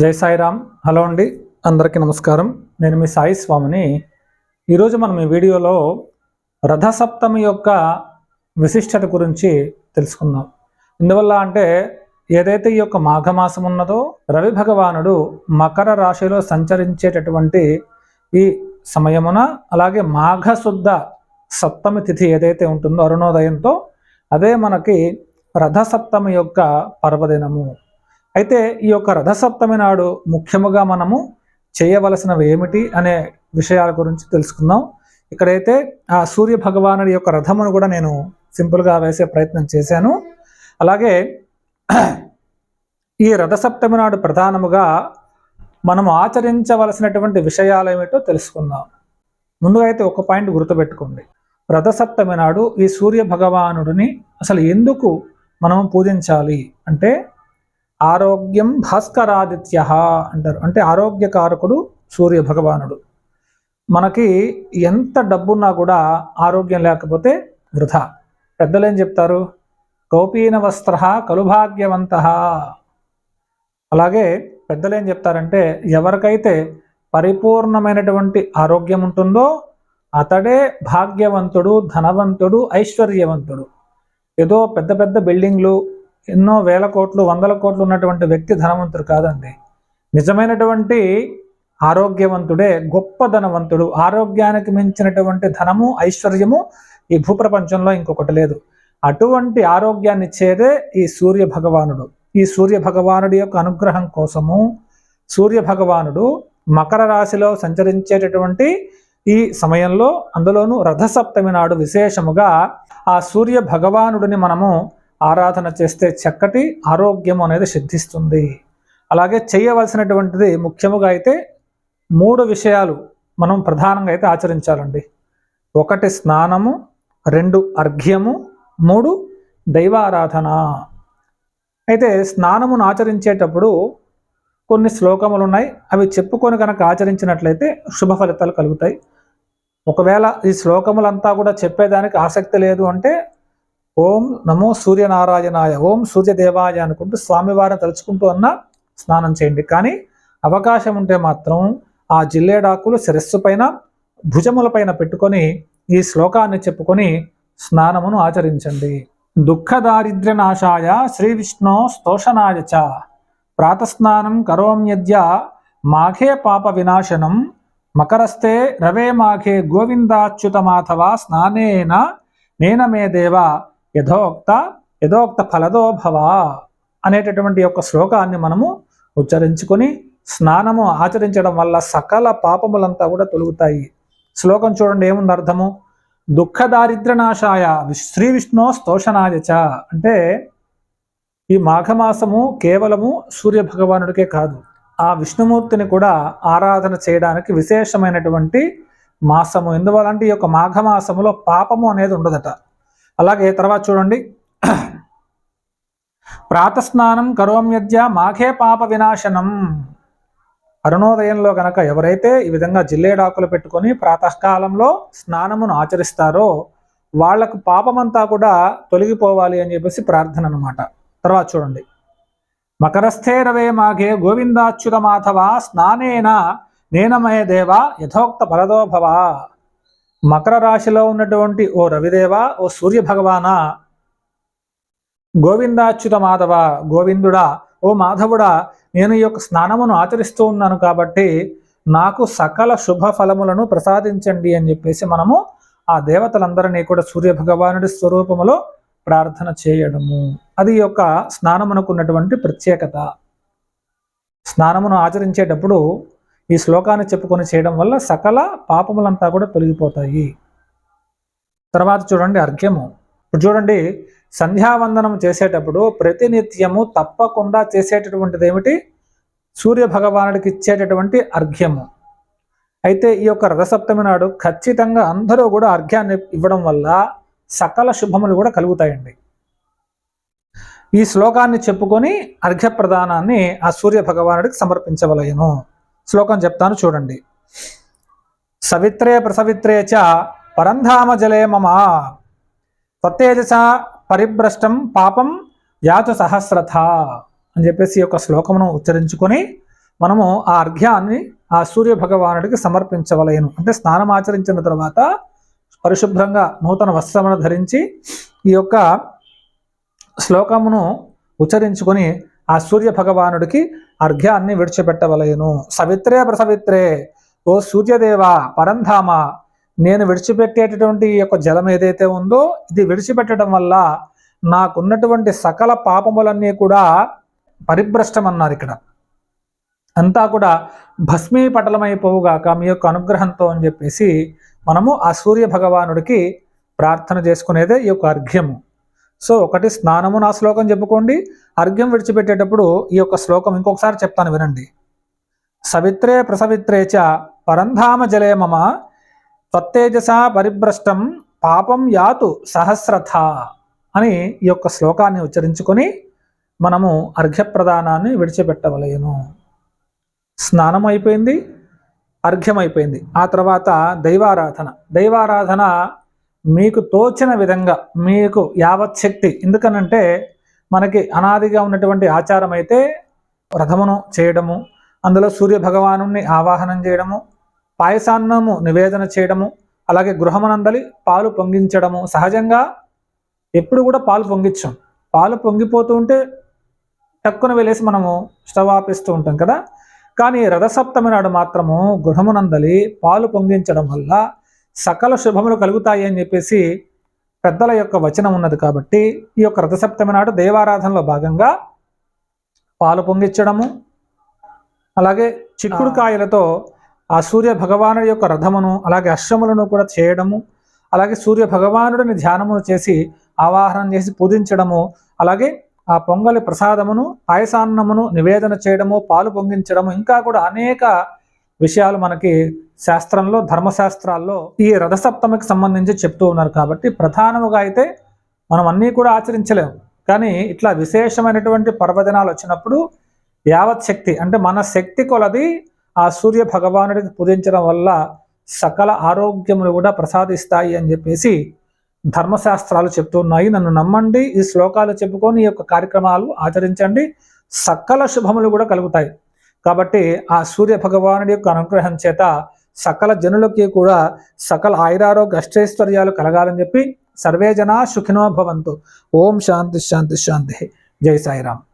జై సాయిరామ్. హలో అండి. అందరికీ నమస్కారం. నేను మీ సాయి స్వామిని. ఈరోజు మనం ఈ వీడియోలో రథసప్తమి యొక్క విశిష్టత గురించి తెలుసుకుందాం. ఇందువల్ల అంటే ఏదైతే ఈ యొక్క మాఘమాసం ఉన్నదో రవి భగవానుడు మకర రాశిలో సంచరించేటటువంటి ఈ సమయమున అలాగే మాఘశుద్ధ సప్తమి తిథి ఏదైతే ఉంటుందో అరుణోదయంతో అదే మనకి రథసప్తమి యొక్క పర్వదినము. అయితే ఈ యొక్క రథసప్తమి నాడు ముఖ్యముగా మనము చేయవలసినవి ఏమిటి అనే విషయాల గురించి తెలుసుకుందాం. ఇక్కడైతే ఆ సూర్య భగవానుడి యొక్క రథమును కూడా నేను సింపుల్గా వేసే ప్రయత్నం చేశాను. అలాగే ఈ రథసప్తమి నాడు ప్రధానముగా మనం ఆచరించవలసినటువంటి విషయాలు ఏమిటో తెలుసుకుందాం. ముందుగా అయితే ఒక పాయింట్ గుర్తుపెట్టుకోండి. రథసప్తమి నాడు ఈ సూర్య భగవానుడిని అసలు ఎందుకు మనం పూజించాలి అంటే ఆరోగ్యం భాస్కరాదిత్య అంటారు. అంటే ఆరోగ్యకారకుడు సూర్య భగవానుడు మనకి ఎంత డబ్బున్నా కూడా ఆరోగ్యం లేకపోతే వృధా. పెద్దలు ఏం చెప్తారు? గోపీన వస్త్ర కలుభాగ్యవంత అలాగే పెద్దలు ఏం చెప్తారంటే ఎవరికైతే పరిపూర్ణమైనటువంటి ఆరోగ్యం ఉంటుందో అతడే భాగ్యవంతుడు ధనవంతుడు ఐశ్వర్యవంతుడు. ఏదో పెద్ద పెద్ద బిల్డింగ్లు ఎన్నో వేల కోట్లు వందల కోట్లు ఉన్నటువంటి వ్యక్తి ధనవంతుడు కాదండి. నిజమైనటువంటి ఆరోగ్యవంతుడే గొప్ప ధనవంతుడు. ఆరోగ్యానికి మించినటువంటి ధనము ఐశ్వర్యము ఈ భూప్రపంచంలో ఇంకొకటి లేదు. అటువంటి ఆరోగ్యాన్ని ఇచ్చేదే ఈ సూర్య భగవానుడు. ఈ సూర్య భగవానుడి యొక్క అనుగ్రహం కోసము సూర్య భగవానుడు మకర రాశిలో సంచరించేటటువంటి ఈ సమయంలో అందులోనూ రథసప్తమి నాడు విశేషముగా ఆ సూర్య భగవానుడిని మనము ఆరాధన చేస్తే చక్కటి ఆరోగ్యం అనేది సిద్ధిస్తుంది. అలాగే చేయవలసినటువంటిది ముఖ్యముగా అయితే మూడు విషయాలు మనం ప్రధానంగా అయితే ఆచరించాలండి. ఒకటి స్నానము రెండు అర్ఘ్యము మూడు దైవారాధన. అయితే స్నానమును ఆచరించేటప్పుడు కొన్ని శ్లోకములు ఉన్నాయి అవి చెప్పుకొని కనుక ఆచరించినట్లయితే శుభ ఫలితాలు కలుగుతాయి. ఒకవేళ ఈ శ్లోకములంతా కూడా చెప్పేదానికి ఆసక్తి లేదు అంటే ఓం నమో సూర్యనారాయణాయ ఓం సూర్యదేవాయ అనుకుంటూ స్వామివారిని తలుచుకుంటూ అన్న స్నానం చేయండి. కానీ అవకాశం ఉంటే మాత్రం ఆ జిల్లేడాకులు శిరస్సు పైన భుజముల పైన పెట్టుకొని ఈ శ్లోకాన్ని చెప్పుకొని స్నానమును ఆచరించండి. దుఃఖ దారిద్ర్య నాశాయ శ్రీ విష్ణు స్తోషనాయ చ. ప్రాతస్నానం కరోమ్యద్య మాఘే పాప వినాశనం మకరస్తే రవే మాఘే గోవిందాచ్యుతమాథవా స్నానేన నేన మే దేవ యథోక్త యథోక్త ఫలదో భవ అనేటటువంటి యొక్క శ్లోకాన్ని మనము ఉచ్చరించుకొని స్నానము ఆచరించడం వల్ల సకల పాపములంతా కూడా తొలుగుతాయి. శ్లోకం చూడండి ఏముంది అర్థము? దుఃఖ దారిద్రనాశాయ శ్రీ విష్ణు స్తోషనాయచ చ. అంటే ఈ మాఘమాసము కేవలము సూర్య భగవానుడికే కాదు ఆ విష్ణుమూర్తిని కూడా ఆరాధన చేయడానికి విశేషమైనటువంటి మాసము. ఎందువలంటే ఈ యొక్క మాఘమాసములో పాపము అనేది ఉండదట. అలాగే తర్వాత చూడండి. ప్రాతస్నానం కరోమ్యద్య మాఘే పాప వినాశనం. అరుణోదయంలో గనక ఎవరైతే ఈ విధంగా జిల్లేడాకులు పెట్టుకొని ప్రాతకాలంలో స్నానమును ఆచరిస్తారో వాళ్ళకు పాపమంతా కూడా తొలగిపోవాలి అని చెప్పేసి ప్రార్థన అనమాట తర్వాత చూడండి. మకరస్థే రవే మాఘే గోవిందాచ్యుత మాధవ స్నానేన నేనమయ దేవ యథోక్త ఫలదో మకర రాశిలో ఉన్నటువంటి ఓ రవిదేవ ఓ సూర్య భగవాన? గోవిందాచ్యుత మాధవ గోవిందుడా? ఓ మాధవుడా నేను ఈ యొక్క స్నానమును ఆచరిస్తూ ఉన్నాను కాబట్టి నాకు సకల శుభ ఫలములను ప్రసాదించండి అని చెప్పేసి మనము ఆ దేవతలందరినీ కూడా సూర్య భగవానుడి స్వరూపములో ప్రార్థన చేయడము. అది యొక్క స్నానమునకు ఉన్నటువంటి ప్రత్యేకత. స్నానమును ఆచరించేటప్పుడు ఈ శ్లోకాన్ని చెప్పుకొని చేయడం వల్ల సకల పాపములంతా కూడా తొలగిపోతాయి. తర్వాత చూడండి అర్ఘ్యము. ఇప్పుడు చూడండి సంధ్యావందనం చేసేటప్పుడు ప్రతినిత్యము తప్పకుండా చేసేటటువంటిది ఏమిటి? సూర్య భగవానుడికి ఇచ్చేటటువంటి అర్ఘ్యము. అయితే ఈ యొక్క రథసప్తమి నాడు ఖచ్చితంగా అందరూ కూడా అర్ఘ్యాన్ని ఇవ్వడం వల్ల సకల శుభములు కూడా కలుగుతాయండి. ఈ శ్లోకాన్ని చెప్పుకొని అర్ఘ్య ప్రదానాన్ని ఆ సూర్య భగవానుడికి సమర్పించవలయను శ్లోకం చెప్తాను చూడండి. సవిత్రే ప్రసవిత్రే చ పరంధామ జలే మమ. త్వత్తేజస పరిభ్రష్టం పాపం యాతు సహస్రథ అని చెప్పేసి ఈ యొక్క శ్లోకమును ఉచ్చరించుకొని మనము ఆ అర్ఘ్యాన్ని ఆ సూర్య భగవానుడికి సమర్పించవలేను. అంటే స్నానం ఆచరించిన తర్వాత పరిశుభ్రంగా నూతన వస్త్రమును ధరించి ఈ యొక్క శ్లోకమును ఉచ్చరించుకొని ఆ సూర్య భగవానుడికి అర్ఘ్యాన్ని విడిచిపెట్టవలయను సవిత్రే ప్రసవిత్రే ఓ సూర్యదేవ పరంధామ నేను విడిచిపెట్టేటటువంటి ఈ యొక్క జలం ఏదైతే ఉందో ఇది విడిచిపెట్టడం వల్ల నాకున్నటువంటి సకల పాపములన్నీ కూడా పరిభ్రష్టమన్నారు ఇక్కడ. అంతా కూడా భస్మీపటలమైపోవుగాక మీ యొక్క అనుగ్రహంతో అని చెప్పేసి మనము ఆ సూర్య భగవానుడికి ప్రార్థన చేసుకునేదే ఈ యొక్క అర్ఘ్యము. సో ఒకటి స్నానము నా శ్లోకం చెప్పుకోండి. అర్ఘ్యం విడిచిపెట్టేటప్పుడు ఈ యొక్క శ్లోకం ఇంకొకసారి చెప్తాను వినండి. సవిత్రే ప్రసవిత్రే చ పరంధామ జలే మమ త్వత్తేజస పరిభ్రష్టం పాపం యాతు సహస్రథ అని ఈ యొక్క శ్లోకాన్ని ఉచ్చరించుకొని మనము అర్ఘ్యప్రదానాన్ని విడిచిపెట్టవలేను. స్నానం అయిపోయింది అర్ఘ్యం అయిపోయింది ఆ తర్వాత దైవారాధన. దైవారాధన మీకు తోచిన విధంగా మీకు యావత్ శక్తి. ఎందుకనంటే మనకి అనాదిగా ఉన్నటువంటి ఆచారం అయితే రథమును చేయడము అందులో సూర్య భగవాను ఆవాహనం చేయడము పాయసాన్నము నివేదన చేయడము అలాగే గృహమనందలి పాలు పొంగించడము. సహజంగా ఎప్పుడు కూడా పాలు పొంగించాం. పాలు పొంగిపోతూ ఉంటే టక్కున వెళ్ళేసి మనము స్టవ్ ఆపిస్తూ ఉంటాం కదా. కానీ రథసప్తమి నాడు మాత్రము గృహమునందలి పాలు పొంగించడం వల్ల సకల శుభములు కలుగుతాయి అని చెప్పేసి పెద్దల యొక్క వచనం ఉన్నది కాబట్టి ఈ యొక్క రథసప్తమి నాడు దేవారాధనలో భాగంగా పాలు పొంగించడము అలాగే చిక్కుడు కాయలతో ఆ సూర్య భగవానుడి యొక్క రథమును అలాగే అశ్వములను కూడా చేయడము అలాగే సూర్య భగవానుడిని ధ్యానమును చేసి ఆవాహనం చేసి పూజించడము అలాగే ఆ పొంగలి ప్రసాదమును పాయసాన్నమును నివేదన చేయడము పాలు పొంగించడము ఇంకా కూడా అనేక విషయాలు మనకి శాస్త్రంలో ధర్మశాస్త్రాల్లో ఈ రథసప్తమికి సంబంధించి చెప్తూ ఉన్నారు కాబట్టి ప్రధానముగా అయితే మనం అన్నీ కూడా ఆచరించలేము. కానీ ఇట్లా విశేషమైనటువంటి పర్వదినాలు వచ్చినప్పుడు యావత్ శక్తి అంటే మన శక్తి కొలది ఆ సూర్య భగవానుడికి పూజించడం వల్ల సకల ఆరోగ్యములు కూడా ప్రసాదిస్తాయి అని చెప్పేసి ధర్మశాస్త్రాలు చెప్తున్నాయి నన్ను నమ్మండి ఈ శ్లోకాలు చెప్పుకొని ఈ యొక్క కార్యక్రమాలు ఆచరించండి. సకల శుభములు కూడా కలుగుతాయి. కాబట్టి ఆ సూర్య భగవానుడి యొక్క అనుగ్రహం చేత సకల జనులకి కూడా సకల ఆయురారోగ్య అష్టైశ్వర్యాలు కలగాలని చెప్పి సర్వే జనా సుఖినో భవంతు. ఓం శాంతి శాంతి శాంతి. జై సాయిరామ్.